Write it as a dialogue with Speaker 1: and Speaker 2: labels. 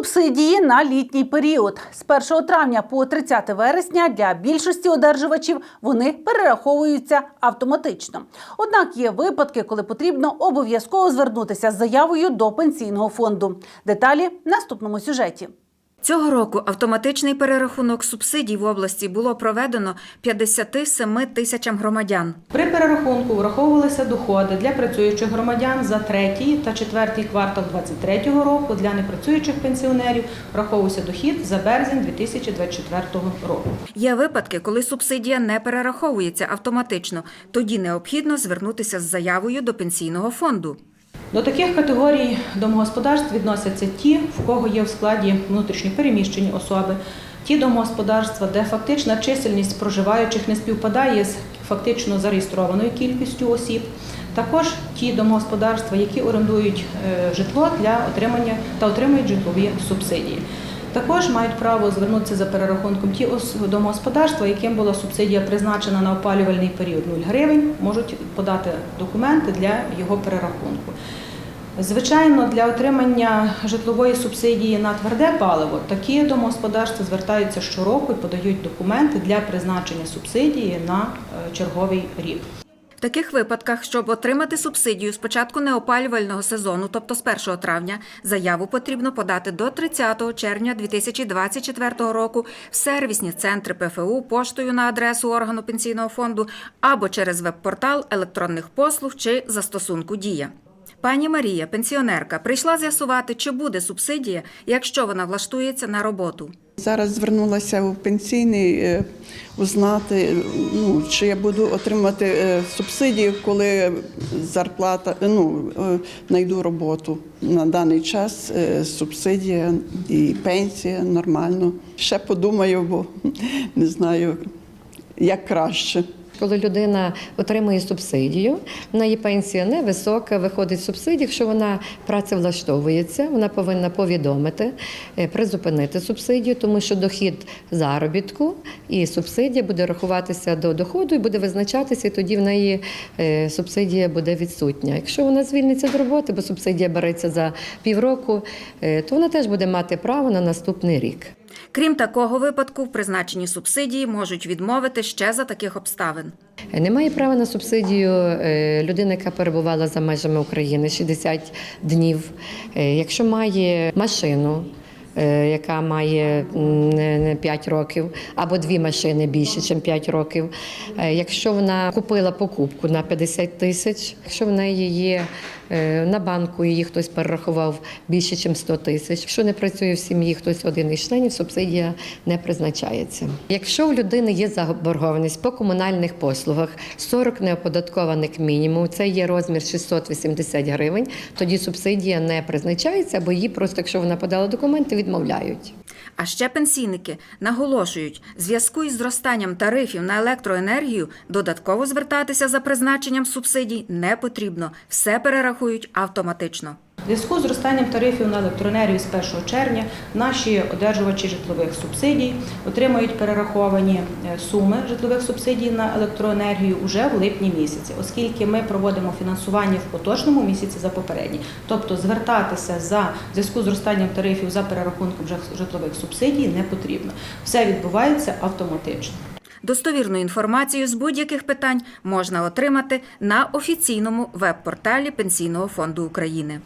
Speaker 1: Субсидії на літній період з 1 травня по 30 вересня для більшості одержувачів вони перераховуються автоматично. Однак є випадки, коли потрібно обов'язково звернутися з заявою до пенсійного фонду. Деталі в наступному сюжеті.
Speaker 2: Цього року автоматичний перерахунок субсидій в області було проведено 57 тисячам громадян.
Speaker 3: При перерахунку враховувалися доходи для працюючих громадян за третій та четвертий квартал 2023 року. Для непрацюючих пенсіонерів враховувався дохід за березень 2024 року.
Speaker 2: Є випадки, коли субсидія не перераховується автоматично. Тоді необхідно звернутися з заявою до пенсійного фонду.
Speaker 3: До таких категорій домогосподарств відносяться ті, в кого є в складі внутрішньо переміщені особи, ті домогосподарства, де фактична чисельність проживаючих не співпадає з фактично зареєстрованою кількістю осіб. Також ті домогосподарства, які орендують е, житло для отримання та отримують житлові субсидії. Також мають право звернутися за перерахунком ті ос- домогосподарства, яким була субсидія призначена на опалювальний період 0 гривень, можуть подати документи для його перерахунку. Звичайно, для отримання житлової субсидії на тверде паливо такі домогосподарства звертаються щороку і подають документи для призначення субсидії на е, черговий рік.
Speaker 2: В таких випадках, щоб отримати субсидію з початку неопалювального сезону, тобто з 1 травня, заяву потрібно подати до 30 червня 2024 року в сервісні центри ПФУ поштою на адресу органу пенсійного фонду або через веб-портал електронних послуг чи застосунку Дія. Пані Марія, пенсіонерка, прийшла з'ясувати, чи буде субсидія, якщо вона влаштується на роботу.
Speaker 4: Зараз звернулася у пенсійний е, узнати, ну, чи я буду отримувати е, субсидії, коли зарплата, ну, е, знайду роботу. На даний час субсидія і пенсія нормально. Ще подумаю, бо не знаю, як краще.
Speaker 5: Коли людина отримує субсидію, в неї пенсія невисока, виходить субсидія. Якщо вона працевлаштовується, вона повинна повідомити, е, призупинити субсидію, тому що дохід заробітку і субсидія буде рахуватися до доходу і буде визначатися, і тоді в неї е, субсидія буде відсутня. Якщо вона звільниться з роботи, бо субсидія береться за півроку, е, то вона теж буде мати право на наступний рік.
Speaker 2: Крім такого випадку, в призначенні субсидії можуть відмовити ще за таких обставин.
Speaker 5: Немає права на субсидію е, людина, яка перебувала за межами України 60 днів. Е, Якщо має машину, яка має м, не не 5 років, або дві машини більше, ніж 5 років. Е, Якщо вона купила покупку на 50 тисяч, якщо в неї є е, на банку, її хтось перерахував більше, ніж 100 тисяч. Якщо не працює в сім'ї хтось один із членів, субсидія не призначається. Якщо в людини є заборгованість по комунальних послугах, 40 неоподаткованих мінімум, це є розмір 680 гривень, тоді субсидія не призначається, бо її просто, якщо вона подала документи, відмовляють.
Speaker 2: А ще пенсійники наголошують, зв'язку із зростанням тарифів на електроенергію додатково звертатися за призначенням субсидій не потрібно. Все перерахують автоматично.
Speaker 3: Зв'язку з зростанням тарифів на електроенергію з 1 червня наші одержувачі житлових субсидій отримають перераховані е, суми житлових субсидій на електроенергію уже в липні місяці, оскільки ми проводимо фінансування в поточному місяці за попередній. Тобто звертатися за зв'язку з зростанням тарифів за перерахунком житлових субсидій не потрібно. Все відбувається автоматично.
Speaker 2: Достовірну інформацію з будь-яких питань можна отримати на офіційному веб-порталі Пенсійного фонду України.